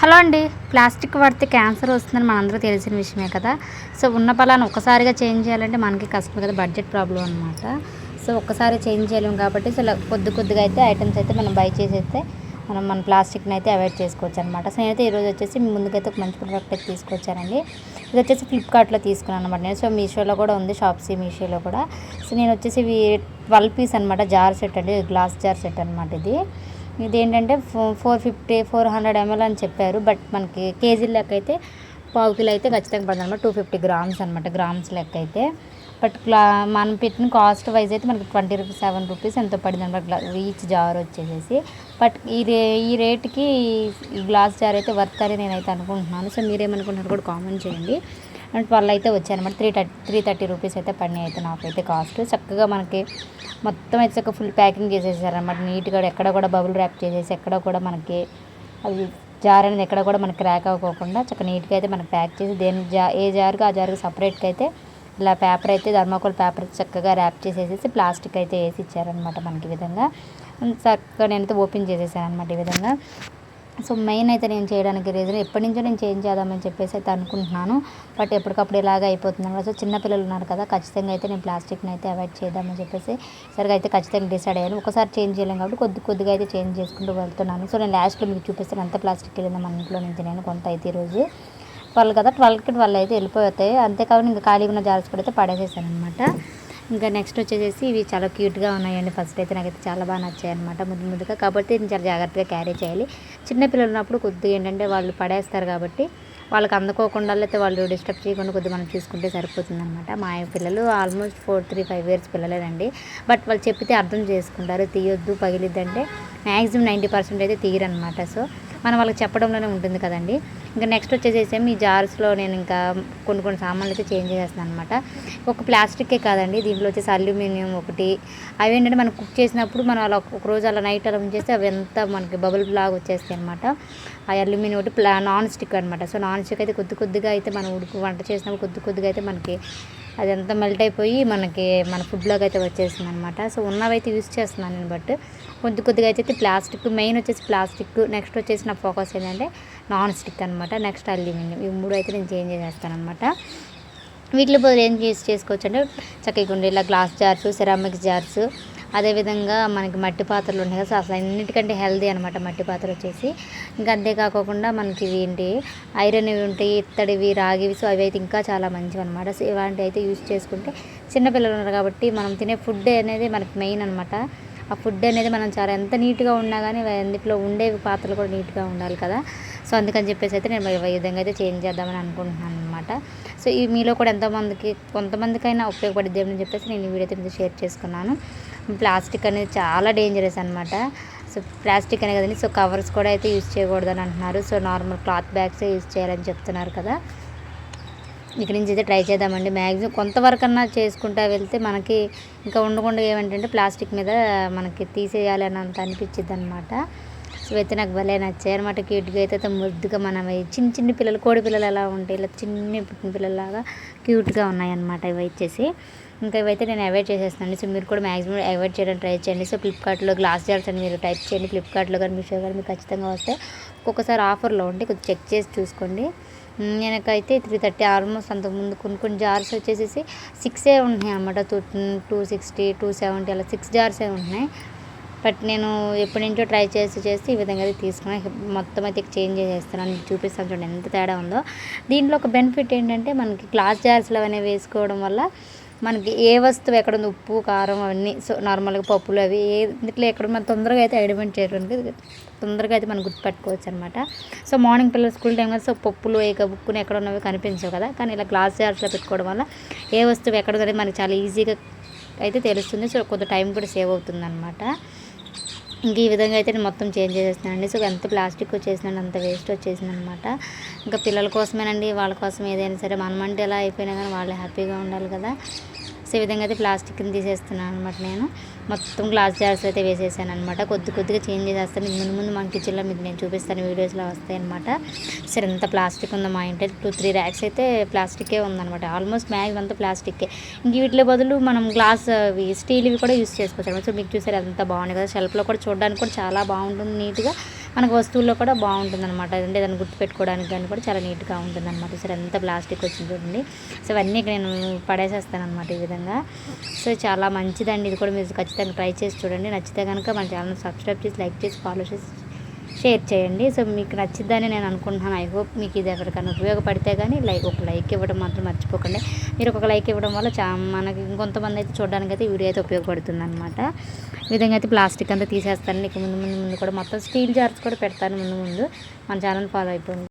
Hello అండి. Plastic వాడితే cancer వస్తుందని మనందరూ తెలిసిన విషయమే కదా. సో ఉన్న పలాన్ని ఒక్కసారిగా చేంజ్ చేయాలంటే మనకి కష్టం కదా బడ్జెట్ ప్రాబ్లం అనమాట సో ఒక్కసారి చేంజ్ చేయలేము కాబట్టి సో కొద్ది కొద్దిగా అయితే ఐటమ్స్ అయితే మనం బై చేసేస్తే మనం మన ప్లాస్టిక్ని అయితే అవాయిడ్ చేసుకోవచ్చు అనమాట సో నేనైతే ఈరోజు వచ్చేసి మీ ముందుకైతే ఒక మంచి ప్రోడక్ట్ అయితే తీసుకొచ్చానండి. ఇది వచ్చేసి ఫ్లిప్కార్ట్లో తీసుకున్నాను అనమాట నేను సో మీషోలో కూడా ఉంది షాప్సీ మీషోలో కూడా. సో నేను వచ్చేసి ట్వెల్వ్ పీస్ అనమాట జార్ సెట్ అండి గ్లాస్ జార్ సెట్ అనమాట ఇది. ఇది ఏంటంటే four fifty four hundred ML అని చెప్పారు. బట్ మనకి కేజీ లెక్క అయితే పావు కిలో అయితే ఖచ్చితంగా పడుతుంది అనమాట టూ ఫిఫ్టీ గ్రామ్స్ అనమాట గ్రామ్స్ లెక్క అయితే బట్ క్లా మనం పెట్టిన కాస్ట్ వైజ్ అయితే మనకి ట్వంటీ రూపీస్ సెవెన్ రూపీస్ ఎంతో పడింది అనమాట ఈచ్ జార్ వచ్చేసేసి. బట్ ఈ రే ఈ రేట్కి గ్లాస్ జార్ అయితే వర్త్ అని నేనైతే అనుకుంటున్నాను. సో మీరేమనుకుంటున్నారు కూడా కామెంట్ చేయండి. ట్వెల్వ్ అయితే వచ్చాయనమాట three thirty three thirty rupees అయితే పడినాయి అయితే నాకైతే కాస్ట్. చక్కగా మనకి మొత్తం అయితే చక్కగా ఫుల్ ప్యాకింగ్ చేసేసారనమాట నీట్గా ఎక్కడ కూడా బబుల్ ర్యాప్ చేసేసి ఎక్కడ కూడా మనకి అది జార్ అనేది ఎక్కడ కూడా మనకి క్రాక్ అవ్వకుండా చక్కగా నీట్గా అయితే మనకి ప్యాక్ చేసి దేని జా ఏ జారుగా ఆ జారుగా సపరేట్గా అయితే ఇలా పేపర్ అయితే థర్మాకోల్ పేపర్ చక్కగా ర్యాప్ చేసేసి ప్లాస్టిక్ అయితే వేసి ఇచ్చారనమాట మనకి ఈ విధంగా. చక్కగా నేనైతే ఓపెన్ చేసేసాను అనమాట ఈ విధంగా. సో మెయిన్ అయితే నేను చేయడానికి రీజన్ ఎప్పటి నుంచో నేను చేంజ్ చేద్దామని చెప్పేసి అయితే అనుకుంటున్నాను. బట్ ఎప్పటికప్పుడు ఇలాగ అయిపోతుంది సో చిన్నపిల్లలు ఉన్నారు కదా ఖచ్చితంగా అయితే నేను ప్లాస్టిక్ని అయితే అవాయిడ్ చేద్దామని చెప్పేసి సరిగా అయితే ఖచ్చితంగా డిసైడ్ అయ్యాను. ఒకసారి చేంజ్ చేయలేము కాబట్టి కొద్ది కొద్దిగా అయితే చేంజ్ చేసుకుంటూ వెళ్తున్నాను. సో నేను లాస్ట్లో మీకు చూపిస్తాను ఎంత ప్లాస్టిక్ వెళ్ళిందో మన ఇంట్లో నుంచి నేను కొంత అయితే ఈరోజు ట్వెల్వ్ కదా ట్వెల్వ్కి ట్వెల్వ్ అయితే వెళ్ళిపోతాయి. అంతేకాదు ఇంకా ఖాళీగా ఉన్న జార్స్ కూడా అయితే పడేసేసాను అనమాట. ఇంకా నెక్స్ట్ వచ్చేసి ఇవి చాలా క్యూట్గా ఉన్నాయండి. ఫస్ట్ అయితే నాకైతే చాలా బాగా నచ్చాయి అనమాట ముద్దు ముందుగా కాబట్టి నేను చాలా జాగ్రత్తగా క్యారీ చేయాలి. చిన్నపిల్లలు ఉన్నప్పుడు కొద్దిగా ఏంటంటే వాళ్ళు పడేస్తారు కాబట్టి వాళ్ళకి అందుకోకుండా అయితే వాళ్ళు డిస్టర్బ్ చేయకుండా కొద్దిగా మనం చూసుకుంటే సరిపోతుంది అనమాట మా పిల్లలు almost four three five years పిల్లలేనండి. But వాళ్ళు చెప్పితే అర్థం చేసుకుంటారు. తీయొద్దు పగిలిద్దంటే మ్యాక్సిమం నైంటీ పర్సెంట్ అయితే తీయరనమాట సో మనం వాళ్ళకి చెప్పడంలోనే ఉంటుంది కదండి. ఇంకా నెక్స్ట్ వచ్చేసేసి ఈ జార్స్లో నేను ఇంకా కొన్ని కొన్ని సామాన్లు అయితే చేంజ్ చేస్తాను అనమాట ఒక ప్లాస్టికే కాదండి దీంట్లో వచ్చేసి అల్యూమినియం ఒకటి. అవి ఏంటంటే మనం కుక్ చేసినప్పుడు మనం అలా ఒక రోజు అలా నైట్ అలా ఉంచేస్తే అవి ఎంత మనకి బబుల్ లాగా వచ్చేస్తాయి అనమాట ఆ అల్యూమినియం ఒకటి ప్లా నాన్ స్టిక్ అనమాట సో నాన్ స్టిక్ అయితే కొద్ది కొద్దిగా అయితే మనం ఉడుకు వంట చేసినప్పుడు కొద్ది కొద్దిగా అయితే మనకి అదంతా మెల్ట్ అయిపోయి మనకి మన ఫుడ్లోకి అయితే వచ్చేసింది అనమాట సో ఉన్నవైతే యూస్ చేస్తున్నాను నేను బట్ కొద్ది కొద్దిగా అయితే ప్లాస్టిక్ మెయిన్ వచ్చేసి ప్లాస్టిక్ నెక్స్ట్ వచ్చేసి నా ఫోకస్ ఏంటంటే నాన్ స్టిక్ అనమాట. నెక్స్ట్ అల్యూమినియం ఈ మూడు అయితే నేను చేంజ్ చేసేస్తాను అనమాట వీటిలో బదులు ఏం యూస్ చేసుకోవచ్చు అంటే చక్కగా ఉండే ఇలా గ్లాస్ జార్స్ సెరామిక్స్ జార్స్ అదేవిధంగా మనకి మట్టి పాత్రలు ఉన్నాయి కదా అసలు అన్నిటికంటే హెల్దీ అనమాట మట్టి పాత్ర వచ్చేసి. ఇంకా అంతేకాకుండా మనకి ఇవి ఏంటి ఐరన్ ఇవి ఉంటాయి ఇత్తడివి రాగివి సో అవి అయితే ఇంకా చాలా మంచివి అనమాట సో ఇలాంటివి అయితే యూస్ చేసుకుంటే చిన్నపిల్లలు ఉన్నారు కాబట్టి మనం తినే ఫుడ్ అనేది మనకి మెయిన్ అనమాట ఆ ఫుడ్ అనేది మనం చాలా ఎంత నీట్గా ఉన్నా కానీ అందులో ఉండే పాత్రలు కూడా నీట్గా ఉండాలి కదా. సో అందుకని చెప్పేసి అయితే నేను ఈ విధంగా అయితే చేంజ్ చేద్దామని అనుకుంటున్నాను. అనమాట. సో ఈ మీలో కూడా ఎంతోమందికి కొంతమందికైనా ఉపయోగపడుద్ది అని చెప్పేసి నేను ఈ వీడియో అయితే షేర్ చేసుకున్నాను. ప్లాస్టిక్ అనేది చాలా డేంజరస్ అనమాట. సో ప్లాస్టిక్ అనే కదండి. సో కవర్స్ కూడా అయితే యూజ్ చేయకూడదని అంటున్నారు. సో నార్మల్ క్లాత్ బ్యాగ్సే యూజ్ చేయాలని చెప్తున్నారు కదా. ఇక్కడ నుంచి అయితే ట్రై చేద్దామండి. మ్యాక్సిమం కొంతవరకు అన్నా చేసుకుంటా వెళ్తే మనకి ఇంకా ఉండకుండా ఏమంటే ప్లాస్టిక్ మీద మనకి తీసేయాలి అని అంత అనిపించింది అనమాట సో అయితే నాకు భలే నచ్చాయి. అనమాట క్యూట్గా అయితే ముద్దుగా మనం చిన్న చిన్న పిల్లలు కోడి పిల్లలు ఎలా ఉంటాయి ఇలా చిన్న పుట్టిన పిల్లలాగా క్యూట్గా ఉన్నాయన్నమాట ఇవి వచ్చేసి ఇంకా ఇవైతే నేను అవాయిడ్ చేసేస్తాను సో మీరు కూడా మ్యాక్సిమం అవాయిడ్ చేయడానికి ట్రై చేయండి. సో ఫ్లిప్కార్ట్లో గ్లాస్ జార్స్ అని మీరు టైప్ చేయండి. ఫ్లిప్కార్ట్లో కానీ మీషో కానీ మీకు ఖచ్చితంగా వస్తే ఒక్కొక్కసారి ఆఫర్లో ఉంటే కొంచెం చెక్ చేసి చూసుకోండి. నేనకైతే త్రీ థర్టీ ఆల్మోస్ట్ అంతకుముందు కొన్ని కొన్ని జార్స్ వచ్చేసి సిక్సే ఉన్నాయి అన్నమాట. Two two sixty two seventy అలా సిక్స్ జార్సే ఉన్నాయి బట్ నేను ఎప్పటి నుంచో ట్రై చేసి చేసి ఈ విధంగా అయితే తీసుకున్నాను మొత్తం అయితే చేంజ్ చేసేస్తున్నాను. మీకు చూపిస్తాను చూడండి ఎంత తేడా ఉందో. దీంట్లో ఒక బెనిఫిట్ ఏంటంటే మనకి గ్లాస్ జార్స్లో అనేవి వేసుకోవడం వల్ల మనకి ఏ వస్తువు ఎక్కడ ఉంది ఉప్పు కారం అవన్నీ సో నార్మల్గా పప్పులు అవి ఏ ఇట్లా ఎక్కడ మనం తొందరగా అయితే ఐడెంటిఫై చేయడానికి తొందరగా అయితే మనం గుర్తుపెట్టుకోవచ్చు అనమాట సో మార్నింగ్ పిల్లలు స్కూల్ టైం కదా సో పప్పులు ఏక బుక్కుని ఎక్కడ ఉన్నవి కనిపించవు కదా. కానీ ఇలా గ్లాస్ జార్స్లో పెట్టుకోవడం వల్ల ఏ వస్తువు ఎక్కడ ఉందనేది మనకి చాలా ఈజీగా అయితే తెలుస్తుంది. సో కొంత టైం కూడా సేవ్ అవుతుంది అనమాట ఇంకా ఈ విధంగా అయితే నేను మొత్తం చేంజ్ చేసేస్తున్నానండి సో ఎంత ప్లాస్టిక్ వచ్చేసిందండి అంత వేస్ట్ వచ్చేసింది అనమాట ఇంకా పిల్లల కోసమేనండి వాళ్ళ కోసం ఏదైనా సరే మనమంటే ఎలా అయిపోయినా కానీ వాళ్ళు హ్యాపీగా ఉండాలి కదా. సో ఈ విధంగా అయితే ప్లాస్టిక్ని తీసేస్తున్నాను అనమాట నేను. మొత్తం గ్లాస్ జార్స్ అయితే వేసేసాను అనమాట కొద్ది కొద్దిగా చేంజ్ చేసేస్తాను. ముందు ముందు మన కిచెన్లో మీకు నేను చూపిస్తాను వీడియోస్లో వస్తాయి అనమాట సరే ఎంత ప్లాస్టిక్ ఉందో మా ఇంటి టూ త్రీ ర్యాక్స్ అయితే ప్లాస్టికే ఉందన్నమాట. ఆల్మోస్ట్ మ్యాగ్ అంతా ప్లాస్టిక్కే. ఇంక వీటిలో బదులు మనం గ్లాస్ స్టీల్వి కూడా యూస్ చేసుకోవచ్చు అనమాట సో మీకు చూసారు ఎంత బాగుంది కదా. షెల్ఫ్లో కూడా చూడడానికి కూడా చాలా బాగుంటుంది నీట్గా. మనకు వస్తువుల్లో కూడా బాగుంటుంది అనమాట అంటే దాన్ని గుర్తుపెట్టుకోవడానికి కానీ కూడా చాలా నీట్గా ఉంటుంది అనమాట సరే ఎంత ప్లాస్టిక్ వచ్చింది చూడండి. సో ఇవన్నీ ఇక్కడ నేను పడేసేస్తాను అనమాట ఈ విధంగా. సో చాలా మంచిదండి. ఇది కూడా మీరు ఖచ్చితంగా ట్రై చేసి చూడండి. నచ్చితే కనుక మన ఛానల్ సబ్స్క్రైబ్ చేసి లైక్ చేసి ఫాలో చేసి షేర్ చేయండి. సో మీకు నచ్చిద్దని నేను అనుకుంటున్నాను. ఐ హోప్ మీకు ఇది ఎవరికైనా ఉపయోగపడితే కానీ లైక్ ఒక లైక్ ఇవ్వడం మాత్రం మర్చిపోకండి. మీరు ఒక లైక్ ఇవ్వడం వల్ల చా మనకి ఇంకొంతమంది అయితే చూడడానికి అయితే వీడియో అయితే ఉపయోగపడుతుంది అనమాట ఈ విధంగా అయితే ప్లాస్టిక్ అంతా తీసేస్తాను. ఇక ముందు ముందు ముందు కూడా మొత్తం స్టీల్ జార్స్ కూడా పెడతాను ముందు ముందు. మన ఛానల్ ఫాలో అయిపోయింది